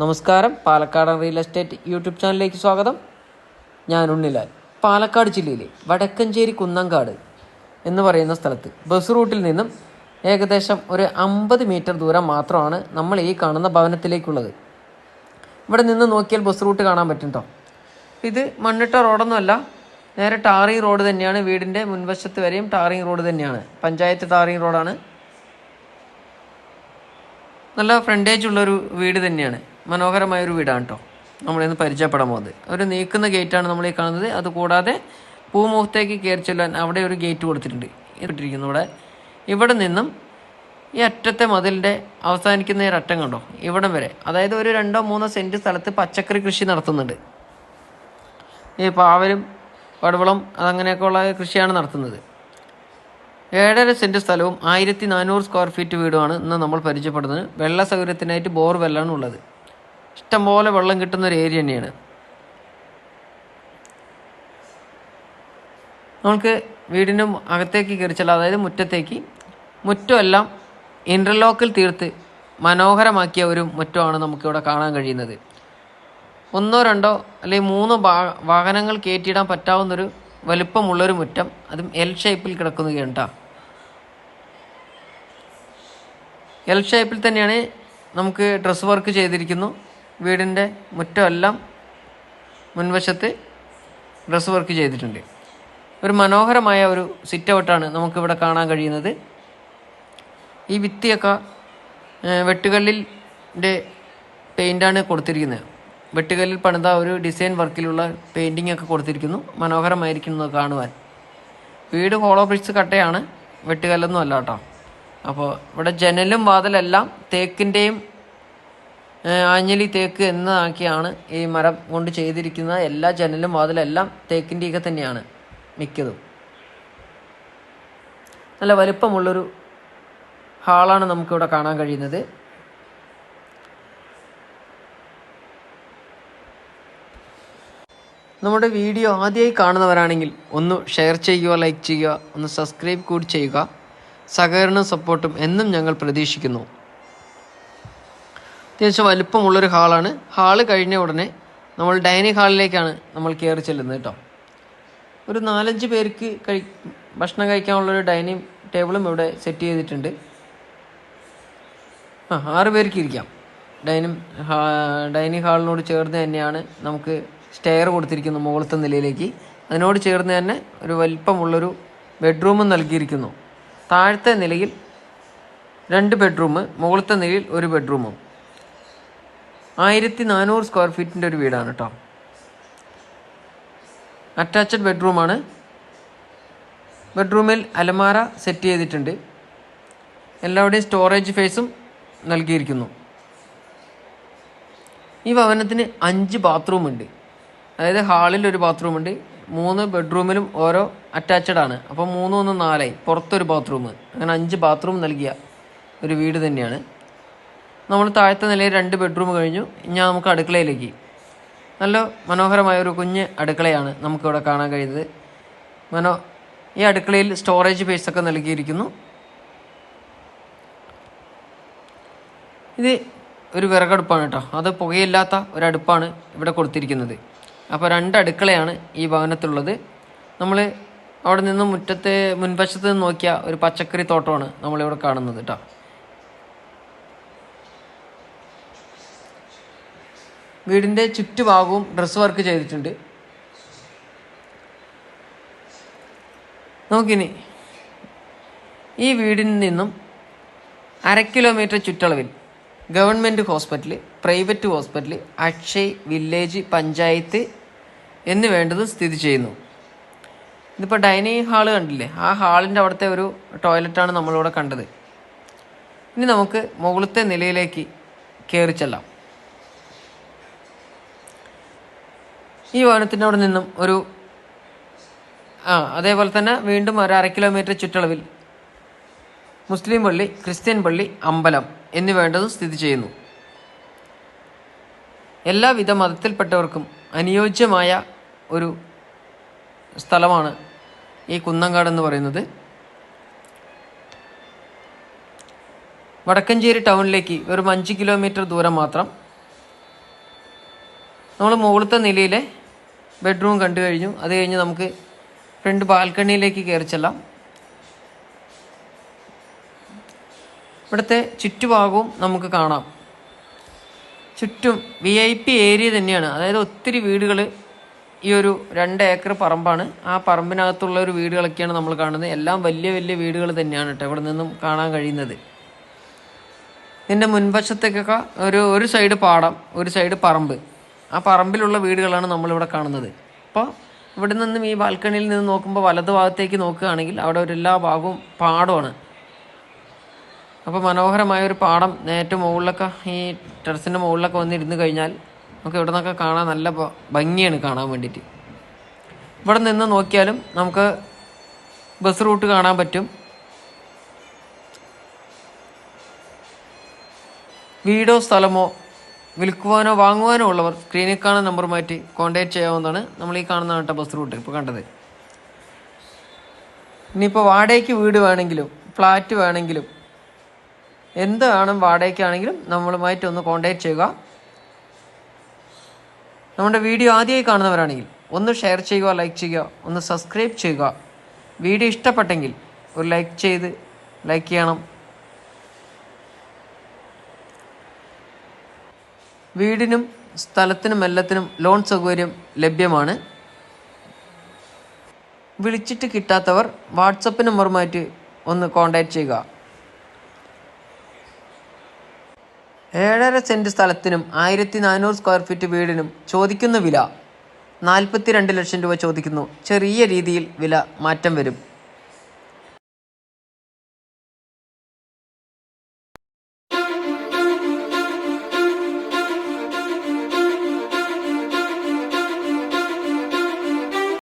നമസ്കാരം. പാലക്കാടൻ real estate YouTube ചാനലിലേക്ക് സ്വാഗതം. ഞാൻ ഉണ്ണിലാൽ. പാലക്കാട് ജില്ലയിലെ വടക്കഞ്ചേരി കുന്നങ്കാട് എന്ന് പറയുന്ന സ്ഥലത്ത് ബസ് റൂട്ടിൽ നിന്നും ഏകദേശം ഒരു അമ്പത് മീറ്റർ ദൂരം മാത്രമാണ് നമ്മൾ ഈ കാണുന്ന ഭവനത്തിലേക്കുള്ളത്. ഇവിടെ നിന്ന് നോക്കിയാൽ ബസ് റൂട്ട് കാണാൻ പറ്റും കേട്ടോ ഇത് മണ്ണിട്ട റോഡൊന്നുമല്ല. നേരെ ടാറിങ് റോഡ് തന്നെയാണ് വീടിന്റെ മുൻവശത്ത് വരെയും ടാറിങ് റോഡ് തന്നെയാണ്. പഞ്ചായത്ത് ടാറിങ് റോഡാണ്. നല്ല ഫ്രണ്ടേജ് ഉള്ളൊരു വീട് തന്നെയാണ്. മനോഹരമായ ഒരു വീടാണ് കേട്ടോ നമ്മളിന്ന് പരിചയപ്പെടാൻ പോകുന്നത്. ഒരു നീക്കുന്ന ഗേറ്റാണ് നമ്മൾ ഈ കാണുന്നത്. അതുകൂടാതെ പൂമുഖത്തേക്ക് കയറി ചെല്ലാൻ അവിടെ ഒരു ഗേറ്റ് കൊടുത്തിട്ടുണ്ട്. ഇട്ടിരിക്കുന്നു ഇവിടെ. ഇവിടെ നിന്നും ഈ അറ്റത്തെ മതിലിന്റെ അവസാനിക്കുന്ന ഒരു അറ്റം കണ്ടോ? ഇവിടം വരെ. അതായത് ഒരു രണ്ടോ മൂന്നോ സെന്റ് സ്ഥലത്ത് പച്ചക്കറി കൃഷി നടത്തുന്നുണ്ട്. ഈ പാവലും പടവളം അതങ്ങനെയൊക്കെ ഉള്ള കൃഷിയാണ് നടത്തുന്നത്. ഏഴര സെന്റ് സ്ഥലവും ആയിരത്തി നാനൂറ് സ്ക്വയർ ഫീറ്റ് വീടുമാണ് ഇന്ന് നമ്മൾ പരിചയപ്പെടുന്നത്. വെള്ള സൗകര്യത്തിനായിട്ട് ബോർ വെല്ലാണ് ഉള്ളത്. ഇഷ്ടംപോലെ വെള്ളം കിട്ടുന്ന ഒരു ഏരിയ തന്നെയാണ്. നമുക്ക് വീടിന്റെ അകത്തേക്ക് കയറിച്ചാൽ അതായത് മുറ്റത്തേക്ക് മുറ്റമെല്ലാം ഇന്റർലോക്കിൽ തീർത്ത് മനോഹരമാക്കിയ ഒരു മുറ്റമാണ് നമുക്കിവിടെ കാണാൻ കഴിയുന്നത്. ഒന്നോ രണ്ടോ അല്ലെങ്കിൽ മൂന്നോ വാഹനങ്ങൾ കയറ്റിയിടാൻ പറ്റാവുന്നൊരു വലുപ്പമുള്ളൊരു മുറ്റം അതും എൽ ഷേപ്പിൽ കിടക്കുന്നതാണ് കേട്ടോ എൽ ഷേപ്പിൽ തന്നെയാണ് നമുക്ക് ഡ്രസ് വർക്ക് ചെയ്തിരിക്കുന്നു. വീടിന്റെ മുറ്റമെല്ലാം മുൻവശത്ത് ഡ്രസ് വർക്ക് ചെയ്തിട്ടുണ്ട്. ഒരു മനോഹരമായ ഒരു സിറ്റ് ഔട്ടാണ് നമുക്കിവിടെ കാണാൻ കഴിയുന്നത്. ഈ ഭിത്തിയൊക്കെ വെട്ടുകല്ലിന്റെ പെയിന്റാണ് കൊടുത്തിരിക്കുന്നത്. വെട്ടുകല്ലിൽ പണിത ഒരു ഡിസൈൻ വർക്കിലുള്ള പെയിന്റിംഗ് ഒക്കെ കൊടുത്തിരിക്കുന്നു. മനോഹരമായിരിക്കുന്നു കാണുവാൻ. വീട് ഹോളോ ബ്രിക്സ് കട്ടയാണ് വെട്ടുകല്ലൊന്നും അല്ല കേട്ടോ. അപ്പോൾ ഇവിടെ ജനലും വാതിലെല്ലാം തേക്കിന്റെയും ആഞ്ഞലി തേക്ക് എന്നതാക്കിയാണ് ഈ മരം കൊണ്ട് ചെയ്തിരിക്കുന്ന എല്ലാ ജനലും വാതിലെല്ലാം തേക്കിന്റെയൊക്കെ തന്നെയാണ് മിക്കതും. നല്ല വലിപ്പമുള്ളൊരു ഹാളാണ് നമുക്കിവിടെ കാണാൻ കഴിയുന്നത്. നമ്മുടെ വീഡിയോ ആദ്യമായി കാണുന്നവരാണെങ്കിൽ ഒന്ന് ഷെയർ ചെയ്യുക ലൈക്ക് ചെയ്യുക ഒന്ന് സബ്സ്ക്രൈബ് കൂടി ചെയ്യുക. സഹകരണവും സപ്പോർട്ടും എന്നും ഞങ്ങൾ പ്രതീക്ഷിക്കുന്നു. അത്യാവശ്യം വലുപ്പമുള്ളൊരു ഹാളാണ്. ഹാൾ കഴിഞ്ഞ ഉടനെ നമ്മൾ ഡൈനിങ് ഹാളിലേക്കാണ് നമ്മൾ കയറി ചെല്ലുന്നത് കേട്ടോ. ഒരു നാലഞ്ച് പേർക്ക് കഴി ഭക്ഷണം കഴിക്കാനുള്ളൊരു ഡൈനിങ് ടേബിളും ഇവിടെ സെറ്റ് ചെയ്തിട്ടുണ്ട്. ആ ആറ് പേർക്ക് ഇരിക്കാം. ഡൈനിങ് ഡൈനിങ് ഹാളിനോട് ചേർന്ന് തന്നെയാണ് നമുക്ക് സ്റ്റെയർ കൊടുത്തിരിക്കുന്നു മുകളത്തെ നിലയിലേക്ക്. അതിനോട് ചേർന്ന് തന്നെ ഒരു വലിപ്പമുള്ളൊരു ബെഡ്റൂമും നൽകിയിരിക്കുന്നു. താഴത്തെ നിലയിൽ രണ്ട് ബെഡ്റൂം മുകളത്തെ നിലയിൽ ഒരു ബെഡ്റൂമും. ആയിരത്തി നാനൂറ് സ്ക്വയർ ഫീറ്റിന്റെ ഒരു വീടാണ് കേട്ടോ അറ്റാച്ച്ഡ് ബെഡ്റൂമാണ് ബെഡ്റൂമിൽ അലമാര സെറ്റ് ചെയ്തിട്ടുണ്ട്. എല്ലാവരുടെയും സ്റ്റോറേജ് ഫേസും നൽകിയിരിക്കുന്നു. ഈ ഭവനത്തിന് അഞ്ച് ബാത്റൂം ഉണ്ട്. അതായത് ഹാളിൽ ഒരു ബാത്റൂം ഉണ്ട്. മൂന്ന് ബെഡ്റൂമിലും ഓരോ അറ്റാച്ച്ഡ് ആണ്. അപ്പോൾ മൂന്ന് ഒന്ന് നാലായി. പുറത്തൊരു ബാത്റൂം അങ്ങനെ അഞ്ച് ബാത്റൂം നൽകിയ ഒരു വീട് തന്നെയാണ്. നമ്മൾ താഴത്തെ നിലയിൽ രണ്ട് ബെഡ്റൂം കഴിഞ്ഞു. ഇനി നമുക്ക് അടുക്കളയിലേക്ക്. നല്ല മനോഹരമായ ഒരു കുഞ്ഞ് അടുക്കളയാണ് നമുക്കിവിടെ കാണാൻ കഴിയുന്നത്. മനോ ഈ അടുക്കളയിൽ സ്റ്റോറേജ് ഒക്കെ നൽകിയിരിക്കുന്നു. ഇത് ഒരു വിറകടുപ്പാണ് കേട്ടോ. അത് പുകയില്ലാത്ത ഒരടുപ്പാണ് ഇവിടെ കൊടുത്തിരിക്കുന്നത്. അപ്പോൾ രണ്ട് അടുക്കളയാണ് ഈ ഭവനത്തിലുള്ളത്. നമ്മൾ അവിടെ നിന്ന് മുറ്റത്തെ മുൻവശത്ത് നിന്ന് നോക്കിയ ഒരു പച്ചക്കറി തോട്ടമാണ് നമ്മളിവിടെ കാണുന്നത് കേട്ടോ. വീടിന്റെ ചുറ്റുഭാഗവും ഡ്രസ് വർക്ക് ചെയ്തിട്ടുണ്ട്. നോക്കിനി ഈ വീടിൽ നിന്നും അര കിലോമീറ്റർ ചുറ്റളവിൽ government hospital private hospital Akshay village panchayat എന്ന് വേണ്ടത് സ്ഥിതി ചെയ്യുന്നു. ഇതിപ്പോൾ ഡൈനിങ് ഹാൾ കണ്ടില്ലേ? ആ ഹാളിന്റെ അവിടുത്തെ ഒരു ടോയ്ലറ്റാണ് നമ്മളിവിടെ കണ്ടത്. ഇനി നമുക്ക് മുകളിലത്തെ നിലയിലേക്ക് കയറി ചെല്ലാം. ഈ വനത്തിന്റെ അവിടെ നിന്നും ഒരു ആ അതേപോലെ തന്നെ വീണ്ടും ഒരു അര കിലോമീറ്റർ ചുറ്റളവിൽ മുസ്ലിം പള്ളി ക്രിസ്ത്യൻ പള്ളി അമ്പലം എന്നിവ വേണ്ടതും സ്ഥിതി ചെയ്യുന്നു. എല്ലാവിധ മതത്തിൽപ്പെട്ടവർക്കും അനുയോജ്യമായ ഒരു സ്ഥലമാണ് ഈ കുന്നങ്കാട് എന്ന് പറയുന്നത്. വടക്കഞ്ചേരി ടൗണിലേക്ക് വെറും അഞ്ച് കിലോമീറ്റർ ദൂരം മാത്രം നമ്മൾ മുകളിലത്തെ നിലയിലെ ബെഡ്റൂം കണ്ടു കഴിഞ്ഞു. അത് കഴിഞ്ഞ് നമുക്ക് ഫ്രണ്ട് ബാൽക്കണിയിലേക്ക് കയറി ചെല്ലാം. ഇവിടുത്തെ ചുറ്റുഭാഗവും നമുക്ക് കാണാം. ചുറ്റും വി ഐ പി ഏരിയ തന്നെയാണ്. അതായത് ഒത്തിരി വീടുകൾ ഈ ഒരു രണ്ട് ഏക്കർ പറമ്പാണ്. ആ പറമ്പിനകത്തുള്ള ഒരു വീടുകളൊക്കെയാണ് നമ്മൾ കാണുന്നത്. എല്ലാം വലിയ വലിയ വീടുകൾ തന്നെയാണ് കേട്ടോ ഇവിടെ നിന്നും കാണാൻ കഴിയുന്നത്. ഇതിന്റെ മുൻവശത്തേക്കൊക്കെ ഒരു ഒരു സൈഡ് പാടം ഒരു സൈഡ് പറമ്പ്. ആ പറമ്പിലുള്ള വീടുകളാണ് നമ്മളിവിടെ കാണുന്നത്. അപ്പോൾ ഇവിടെ നിന്നും ഈ ബാൽക്കണിയിൽ നിന്ന് നോക്കുമ്പോൾ വലത് ഭാഗത്തേക്ക് നോക്കുകയാണെങ്കിൽ അവിടെ ഒരു എല്ലാ ഭാഗവും പാടമാണ്. അപ്പോൾ മനോഹരമായ ഒരു പാടം ഏറ്റവും മുകളിലൊക്കെ ഈ ടെറസിന്റെ മുകളിലൊക്കെ വന്നിരുന്ന് കഴിഞ്ഞാൽ നമുക്ക് ഇവിടെ നിന്നൊക്കെ കാണാൻ നല്ല ഭംഗിയാണ് കാണാൻ വേണ്ടിയിട്ട്. ഇവിടെ നിന്ന് നോക്കിയാലും നമുക്ക് ബസ് റൂട്ട് കാണാൻ പറ്റും. വീടോ സ്ഥലമോ വിൽക്കുവാനോ വാങ്ങുവാനോ ഉള്ളവർ സ്ക്രീനിൽ കാണുന്ന നമ്പർ മാറ്റി കോൺടാക്ട് ചെയ്യാവുന്നതാണ് നമ്മൾ ഈ കാണുന്ന കേട്ടോ ബസ് റൂട്ട് ഇപ്പോൾ കണ്ടത്. ഇനിയിപ്പോൾ വാടകയ്ക്ക് വീട് വേണമെങ്കിലും ഫ്ലാറ്റ് വേണമെങ്കിലും എന്ത് വേണം വാടകയ്ക്കാണെങ്കിലും നമ്മളുമായിട്ട് ഒന്ന് കോൺടാക്ട് ചെയ്യുക. നമ്മുടെ വീഡിയോ ആദ്യമായി കാണുന്നവരാണെങ്കിൽ ഒന്ന് ഷെയർ ചെയ്യുക ലൈക്ക് ചെയ്യുക ഒന്ന് സബ്സ്ക്രൈബ് ചെയ്യുക. വീഡിയോ ഇഷ്ടപ്പെട്ടെങ്കിൽ ഒരു ലൈക്ക് ചെയ്ത് ലൈക്ക് ചെയ്യണം. വീടിനും സ്ഥലത്തിനും എല്ലാത്തിനും ലോൺ സൗകര്യം ലഭ്യമാണ്. വിളിച്ചിട്ട് കിട്ടാത്തവർ വാട്സപ്പ് നമ്പറുമായിട്ട് ഒന്ന് കോൺടാക്റ്റ് ചെയ്യുക. ഏഴര സെന്റ് സ്ഥലത്തിനും ആയിരത്തി നാനൂറ് സ്ക്വയർ ഫീറ്റ് വീടിനും ചോദിക്കുന്ന വില നാൽപ്പത്തി രണ്ട് ലക്ഷം രൂപ ചോദിക്കുന്നു. ചെറിയ രീതിയിൽ വില മാറ്റം വരും.